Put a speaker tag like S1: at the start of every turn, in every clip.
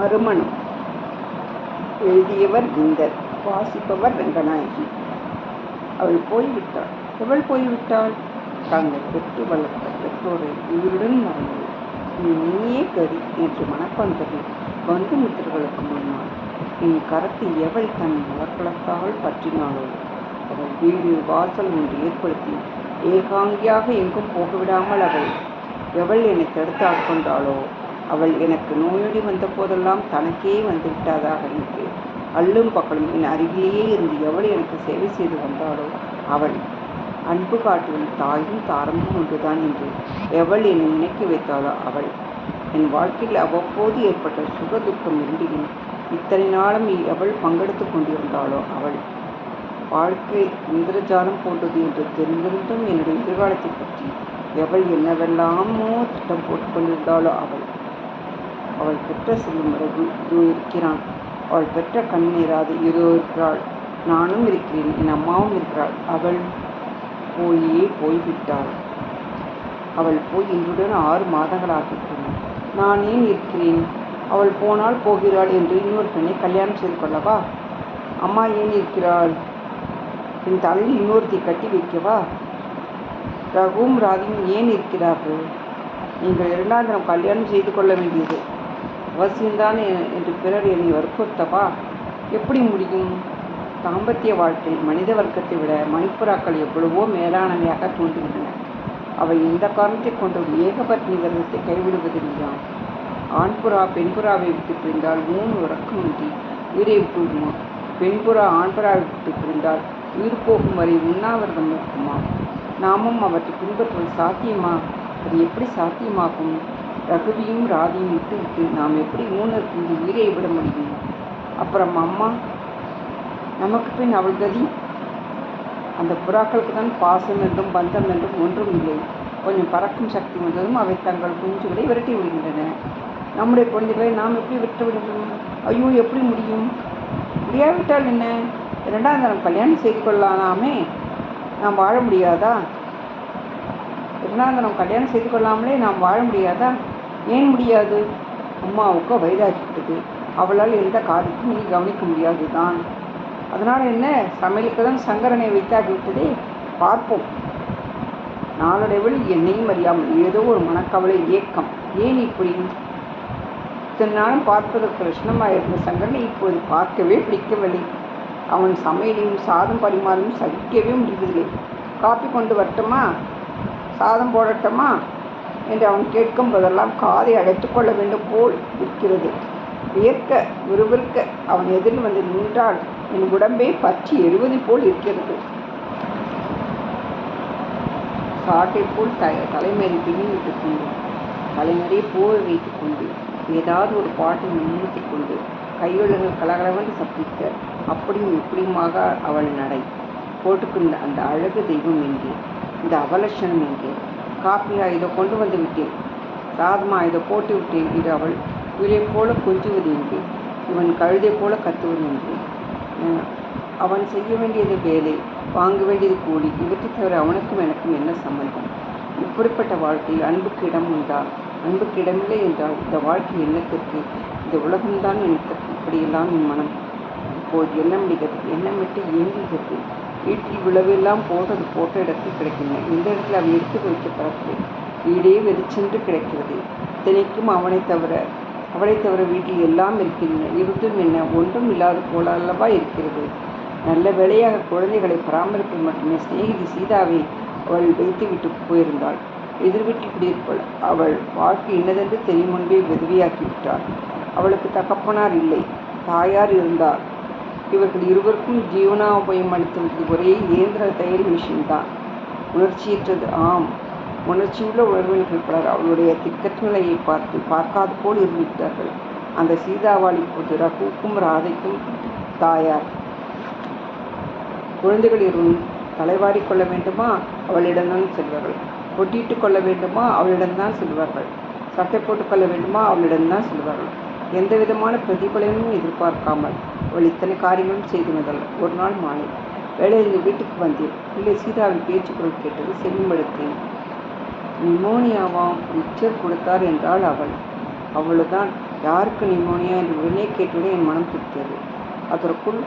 S1: மறுமணம். எழுதியவர் இந்தர் வாசிப்பவர் ரங்கநாயகி. அவள் போய்விட்டாள். எவள் போய்விட்டாள்? தாங்கள் பெற்று வளர்த்த பெற்றோரை உயிருடன் மறந்தது. நீ நீயே கதி என்று மனப்பந்தது பந்து மித்திரர்களுக்கு முன்னால் என் கரத்தை எவள் தன் மலர்களத்தால் பற்றினாளோ? அவள் வீடு வாசல் ஒன்று ஏற்படுத்தி ஏகாங்கியாக எங்கும் போகவிடாமல் அவள் எவள் என்னை தடுத்து ஆட்கொண்டாளோ அவள் எனக்கு நோயொடி வந்த போதெல்லாம் தனக்கே வந்து விட்டாதாக எனக்கு அல்லும் பக்கலும் என் அருகிலேயே இருந்து எவள் எனக்கு சேவை செய்து வந்தாளோ அவள். அன்பு காட்டும் தாயும் தாரமும் ஒன்றுதான் என்று எவள் என்னை நினைக்க வைத்தாளோ அவள். என் வாழ்க்கையில் அவ்வப்போது ஏற்பட்ட சுக துக்கம் இரண்டிலும் இத்தனை நாளும் எவள் பங்கெடுத்து கொண்டிருந்தாளோ அவள். வாழ்க்கை இந்திரஜாலம் போன்றது என்று தெரிந்திருந்தும் என்னுடைய எதிர்காலத்தை பற்றி எவள் என்னவெல்லாமோ திட்டம் போட்டுக் கொண்டிருந்தாளோ அவள். அவள் பெற்ற செல்லும் ரகு இதோ இருக்கிறான் அவள் பெற்ற கண்ணீராது இதோ இருக்கிறாள். நானும் இருக்கிறேன் என் அம்மாவும் இருக்கிறாள். அவள் போயே போய்விட்டாள். அவள் போய் இன்றுடன் ஆறு மாதங்களாகிவிட்டன. நான் ஏன் இருக்கிறேன்? அவள் போனால் போகிறாள் என்று இன்னொரு பெண்ணை கல்யாணம் செய்து கொள்ளவா? அம்மா ஏன் இருக்கிறாள்? என் தலையில் இன்னொருத்தி கட்டி வைக்கவா? ரகுவும் ராதியும் ஏன் இருக்கிறார்கள்? நீங்கள் இரண்டாம் கல்யாணம் செய்து கொள்ள வேண்டியது. அவசியம்தானே என்று பிறர் என்னை வற்புறுத்தவா? எப்படி முடியும்? தாம்பத்திய வாழ்க்கை மனித வர்க்கத்தை விட மணிப்புறாக்கள் எவ்வளவோ மேலானவையாக தோன்றுகின்றன. அவை எந்த காரணத்தை கொண்டு ஏகபத்னி விரதத்தை கைவிடுவதில்லையாம் ஆண்புறா பெண்புறாவை விட்டு பிரிந்தால் மூணு உறக்கமின்றி உயிரை விட்டு விடுமா பெண்புறா ஆண்புறாவை விட்டு பிரிந்தால் உயிர் போகும் வரை உண்ணாவிரதம் இருக்குமா நாமும் அவற்றை பின்பற்றுவது சாத்தியமா? அது எப்படி சாத்தியமாகும்? ரகுதியும் ராதியும் விட்டு விட்டு நாம் எப்படி ஊனர் இந்த உயிரை விட முடியும்? அப்புறம் அம்மா நமக்கு பின் அவள் கதி. அந்த புறாக்களுக்கு தான் பாசம் என்றும் பந்தம் என்றும் ஒன்றும் இல்லை. கொஞ்சம் பறக்கும் சக்தி வந்ததும் அவை தங்கள் குஞ்சுகளை விரட்டி விடுகின்றன. நம்முடைய குழந்தைகளை நாம் எப்படி விட்டு விடுவோம் ஐயோ எப்படி முடியும்? முடியாவிட்டால் என்ன? இரண்டாம் தரம் கல்யாணம் செய்து கொள்ளலாமே? நாம் வாழ முடியாதா? இரண்டாம் கல்யாணம் செய்து கொள்ளாமலே நாம் வாழ முடியாதா? ஏன் முடியாது? அம்மாவுக்கு வயதாகிவிட்டது அவளால் எந்த காரியத்தையும் இனி கவனிக்க முடியாது தான் அதனால் என்ன? சமையலுக்கு தான் சங்கரனை வைத்தாகிவிட்டதே பார்ப்போம். நாளடைவில் என்னையும் அறியாமல் ஏதோ ஒரு மனக்கவலை ஏக்கம். ஏன் இப்படி? இத்தனை நாளும் பார்ப்பதற்கு லட்சணமாக இருந்த சங்கரனை இப்போது பார்க்கவே பிடிக்கவில்லை. அவன் சமையலையும் சாதம் பரிமாறும் சகிக்கவே முடியவில்லை. காப்பி கொண்டு வரட்டுமா? சாதம் போடட்டுமா? என்று அவன் கேட்கும் போதெல்லாம் காதை அடைத்து கொள்ள வேண்டும் போல் இருக்கிறது. வியர்க்க விறுவிற்க அவன் எதிரில் வந்து நின்றால் என் உடம்பே பற்றி எழுவது போல் இருக்கிறது. சாட்டை போல் த தலைமேறி பின்னி கொண்டு தலைமறையை போக வைத்துக் கொண்டு ஏதாவது ஒரு பாட்டை முன்னிறுத்தி கொண்டு கையொழுகள் கலகலவென்று சப்பிக்க அப்படியும் இப்படியுமாக அவள் நடை. போட்டுக்கொண்ட அந்த அழகு தெய்வம் எங்கே? இந்த அவலட்சணம் எங்கே? காப்பியா இதை கொண்டு வந்து விட்டேன். சாதமா இதை போட்டு விட்டேன் என்று அவள் உயிரை போல கொஞ்சுவது என்று. இவன் கழுதை போல கத்துவது என்று. அவன் செய்ய வேண்டியது வேலை வாங்க வேண்டியது கூலி. இவற்றை தவிர அவனுக்கும் எனக்கும் என்ன சம்பந்தம்? இப்படிப்பட்ட வாழ்க்கையில் அன்புக்கு இடம் உண்டா? அன்புக்கு இடமில்லை என்றால் இந்த வாழ்க்கை என்னத்திற்கு இந்த உலகம்தான் எனக்கு இப்படியெல்லாம் என் மனம். இப்போது எண்ணமிடுகிறது எண்ணமிட்டு இயங்குகிறது வீட்டில் விளவெல்லாம் போட்டது போட்ட இடத்தில் கிடைக்கின்றன இந்த இடத்தில் அவன் எடுத்து வைக்கப்படவில்லை வீடே வெறிச்சென்று கிடைக்கிறது. இத்தனைக்கும் அவனை தவிர அவளை தவிர வீட்டில் எல்லாம் இருக்கின்றன. இருந்தும் என்ன ஒன்றும் இல்லாத போல அல்லவா இருக்கிறது. நல்ல வேளையாக குழந்தைகளை பராமரிப்பது மட்டுமே சிநேகிதி சீதாவை அவள் வைத்துவிட்டு போயிருந்தாள். எதிர் வீட்டில் குடியிருப்பாள் அவள் வாழ்க்கை இன்னதென்று தெரியும் முன்பே விட்டாள் அவளுக்கு தகப்பனார் இல்லை. தாயார் இருந்தார். இவர்கள் இருவருக்கும் ஜீவனோபயம் அளித்தது ஒரே இயந்திர தையல் மிஷின் தான். உணர்ச்சியற்றது. ஆம். உணர்ச்சியுள்ள உணர்வினர்கள் பலர் அவளுடைய திக்கற்ற நிலையை பார்த்து பார்க்காது போல் இருந்துவிட்டார்கள். அந்த சீதாவாளி போது ரகுவுக்கும் ராதைக்கும் தாயார். குழந்தைகள் இருவரும் தலைவாரி கொள்ள வேண்டுமா? அவளிடம்தான் செல்வார்கள். பொட்டிட்டு கொள்ள வேண்டுமா? அவளிடம்தான் செல்வார்கள். சட்டை போட்டுக்கொள்ள வேண்டுமா? அவளிடம்தான் செல்வார்கள். எந்த விதமான பிரதிபலனும் எதிர்பார்க்காமல் அவள் இத்தனை காரியங்களும் செய்து வந்தாள். ஒரு நாள் மாலை வேலையில் வீட்டுக்கு வந்தேன். பிள்ளை சீதாவின் பேச்சு குரல் கேட்டது செவிமடுத்தேன் நிமோனியாவாம் உச்சர் கொடுத்தார் என்றாள் அவள். அவளுதான் யாருக்கு நிமோனியா என்று உடனே கேட்டுவிட என் மனம் துடித்தது. அதற்குள்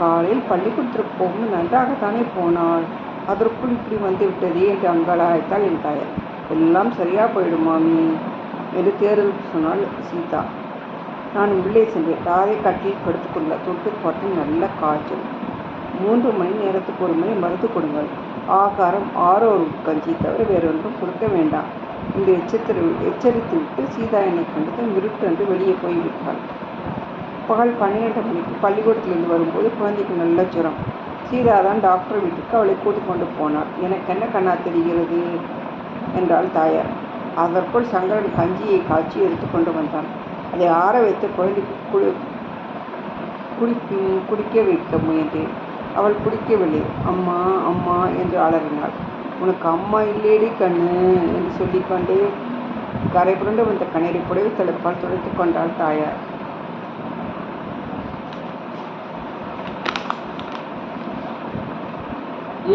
S1: காலையில் பள்ளிக்கூடத்திற்கு போகும் நன்றாகத்தானே போனாள். அதற்குள் இப்படி வந்து விட்டதே என்று அங்காளாய்த்தாள் என் தாயார். எல்லாம் சரியாக போயிடும் மாமி என்று தேர்தலுக்கு சொன்னாள் சீதா. நான் உள்ளே சென்றேன் ராதை கட்டில் படுத்துக்கொள்ள தொட்டு பார்த்து நல்ல காய்ச்சல். மூன்று மணி நேரத்துக்கு ஒரு மணி மருந்து கொடுங்கள். ஆகாரம் ஆரோரு கஞ்சி தவிர வேறொன்றும் கொடுக்க வேண்டாம். இந்த எச்சரித்து எச்சரித்து விட்டு சீதா என்னை கண்டதும் விருட்டென்று வெளியே போய்விட்டாள். பகல் பன்னிரெண்டு மணிக்கு பள்ளிக்கூடத்திலிருந்து வரும்போது குழந்தைக்கு நல்ல ஜுரம். சீதா தான் டாக்டர் வீட்டுக்கு அவளை கூட்டிக் கொண்டு போனாள். எனக்கு என்ன கண்ணா தெரிகிறது? என்றாள் தாயார். அதற்குள் சங்கரன் கஞ்சியை காய்ச்சி எடுத்து கொண்டு வந்தான். அதை ஆற வைத்து குழந்தைக்கு குடி குடி குடிக்க வைக்க முயன்றேன் அவள் குடிக்கவில்லை. அம்மா அம்மா என்று அலறினாள். உனக்கு அம்மா இல்லேடி கண்ணு என்று சொல்லிக்கொண்டே கரை புரண்டு வந்த கண்ணீரை புடவை தடுப்பால் துடைத்து கொண்டாள் தாயார்.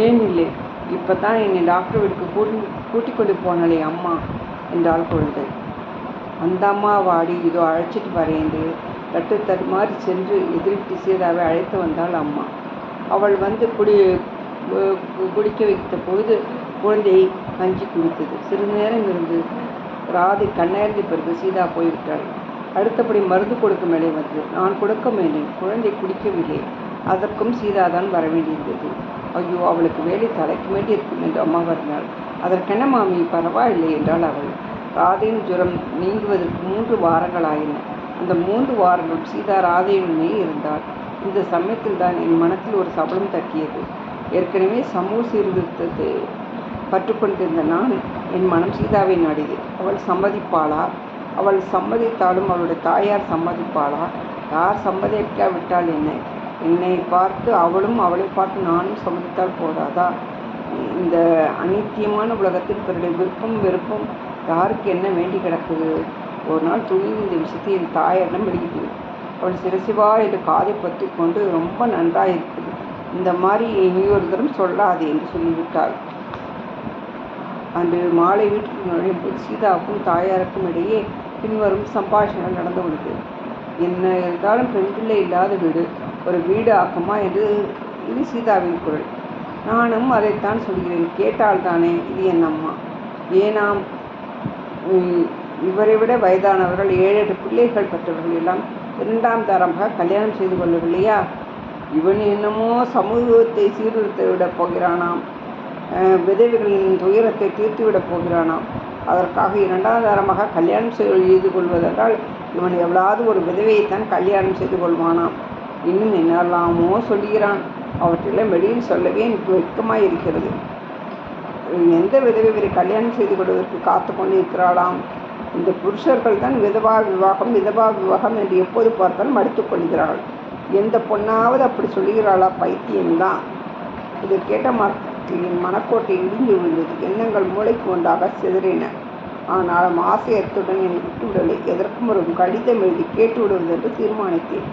S1: ஏன் இல்லை? இப்போ தான் என்னை டாக்டர் வீட்டுக்கு கூட்டி கூட்டிக் கொண்டு போனாலே அம்மா என்றாள் குழந்தை. அந்த அம்மா வாடி இதோ அழைச்சிட்டு வரேன் தட்டு தடுமாறி சென்று எதிர்த்து சீதாவை அழைத்து வந்தாள் அம்மா. அவள் வந்து குடி குடிக்க வைத்த பொழுது குழந்தையை கஞ்சி குடித்தது. சிறிது நேரம் இருந்து ராதை கண்ணயர்ந்த பிறகு சீதா போய்விட்டாள். அடுத்தபடி மருந்து கொடுக்கும் வேலை வந்து நான் கொடுக்க வேண்டேன் குழந்தை குடிக்கவில்லை. அதற்கும் சீதா தான் வர வேண்டியிருந்தது ஐயோ அவளுக்கு வேலை தலைக்கு வேண்டி இருக்கும் என்று அம்மா வருந்தாள். அதற்கென்ன மாமி? பரவாயில்லை என்றாள் அவள். ராதையின் ஜுரம் நீங்குவதற்கு மூன்று வாரங்கள் ஆயின அந்த மூன்று வாரங்களும் சீதா ராதையுடனே இருந்தாள். இந்த சமயத்தில் தான் என் மனத்தில் ஒரு சபலம் தட்டியது. ஏற்கனவே சமூக சீர்திருத்தத்தை கற்றுக்கொண்டிருந்த நான் என் மனம் சீதாவை நாடியது. அவள் சம்மதிப்பாளா? அவள் சம்மதித்தாலும் அவளுடைய தாயார் சம்மதிப்பாளா? யார் சம்மதிக்காவிட்டால் என்ன? என்னை பார்த்து அவளும் அவளை பார்த்து நானும் சம்மதித்தால் போதாதா? இந்த அநித்தியமான உலகத்தில் பிறருடைய விருப்பம் வெறுப்பும் யாருக்கு என்ன வேண்டி கிடக்குது? ஒரு நாள் துணிந்து இந்த விஷயத்தை என் தாயாரிடம் வெளியிட்டேன். அவள் சிறசிவா என்று காதை பற்றி கொண்டு ரொம்ப நன்றாக இருக்குது இந்த மாதிரி இனியொரு தரம் சொல்லாது என்று சொல்லிவிட்டாள். அன்று மாலை வீட்டுக்கு நுழையும் போது சீதாவுக்கும் தாயாருக்கும் இடையே பின்வரும் சம்பாஷணம் நடந்து கொண்டது. என்ன இருந்தாலும் பெண் பிள்ளை இல்லாத வீடு ஒரு வீடு ஆக்குமா என்று இது சீதாவின் குரல். நானும் அதைத்தான் சொல்கிறேன். கேட்டால் தானே இது என் அம்மா. ஏனாம் இவரை விட வயதானவர்கள் ஏழு எட்டு பிள்ளைகள் பெற்றவர்கள் எல்லாம் இரண்டாம் தரமாக கல்யாணம் செய்து கொள்ளவில்லையா? இவன் என்னமோ சமூகத்தை சீர்திருத்த விடப் போகிறானாம். விதவைகளின் துயரத்தை தீர்த்துவிடப் போகிறானாம். அதற்காக இரண்டாம் தரமாக கல்யாணம் செய்து கொள்வதென்றால் இவன் எவ்வளவு ஒரு விதவையைத்தான் கல்யாணம் செய்து கொள்வானாம். இன்னும் என்னெல்லாமோ சொல்லுகிறான் அவற்றெல்லாம் வெளியில் சொல்லவே எனக்கு வெட்கமாக இருக்கிறது எந்த விதவை இவரை கல்யாணம் செய்து கொள்வதற்கு காத்து கொண்டு இருக்கிறாளாம் இந்த புருஷர்கள் தான் விதவா விவாகம் விதவா விவாகம் என்று எப்போது பார்த்தாலும் மறுத்துக் கொள்கிறாள். எந்த பொண்ணாவது அப்படி சொல்கிறாளா பைத்தியம்தான். இதை கேட்ட மாத்திரின் மனக்கோட்டை இடிந்து விழுந்தது. எண்ணங்கள் மூளைக்கு ஒன்றாக சிதறின. ஆனாலும் ஆசையத்துடன் என்னை விட்டுவிடலை. எதற்கும் ஒரு கடிதம் எழுதி கேட்டு விடுவது என்று தீர்மானித்தேன்.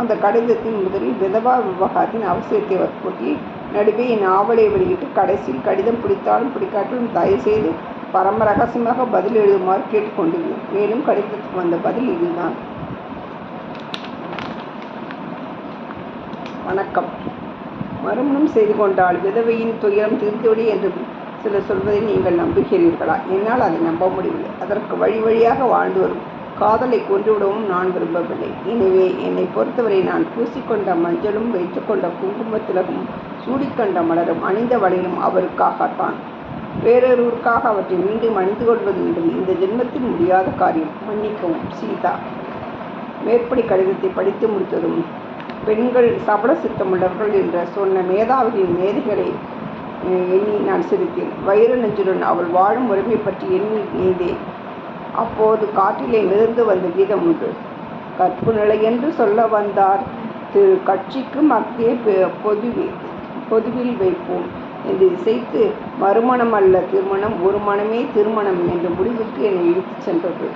S1: அந்த கடிதத்தின் முதலில் விதவா விவகாரத்தின் அவசியத்தை வற்புறுத்தி நடுவே என் ஆவலை வெளியிட்டு கடைசியில் கடிதம் பிடித்தாலும் பிடிக்காட்டிலும் தயவுசெய்து பரம ரகசியமாக பதில் எழுதுமாறு கேட்டுக்கொண்டிருந்தேன். மேலும் கடிதத்துக்கு வந்த பதில் இதுதான் வணக்கம். மறுமணம் செய்து கொண்டால் விதவையின் துயரம் தீர்ந்துவிடு என்று சிலர் சொல்வதை நீங்கள் நம்புகிறீர்களா? என்னால் அதை நம்ப முடியவில்லை. அதற்கு வழி வழியாக வாழ்ந்து வரும் காதலை கொன்றுவிடவும் நான் விரும்பவில்லை. எனவே என்னை பொறுத்தவரை நான் பூசிக்கொண்ட மஞ்சளும் வைத்துக்கொண்ட குங்குமத்திலகும் சூடிக்கொண்ட மலரும் அணிந்த வளையலும் அவருக்காகத்தான். வேறொருவருக்காக அவற்றை மீண்டும் அணிந்து கொள்வது என்பது இந்த ஜென்மத்தில் முடியாத காரியம். மன்னிக்கவும் சீதா. மேற்படி கடிதத்தை படித்து முடித்ததும் பெண்கள் சபல சித்தமுள்ளவர்கள் என்ற சொன்ன மேதாவிகளின் மேதைகளை எண்ணி நான் சிரித்தேன். வைர நெஞ்சுடன் அவள் வாழும் உரிமை பற்றி எண்ணி நீந்தேன் அப்போது காற்றிலே மிதந்து வந்த கீதம் உண்டு. கற்பு நிலை என்று சொல்ல வந்தார். திரு கட்சிக்கு மத்திய பொதுவில் பொதுவில் வைப்போம் என்று இசைத்து மறுமணம் அல்ல திருமணம் ஒரு மனமே திருமணம் என்ற முடிவுக்கு என்னை இழுத்துச் சென்றது.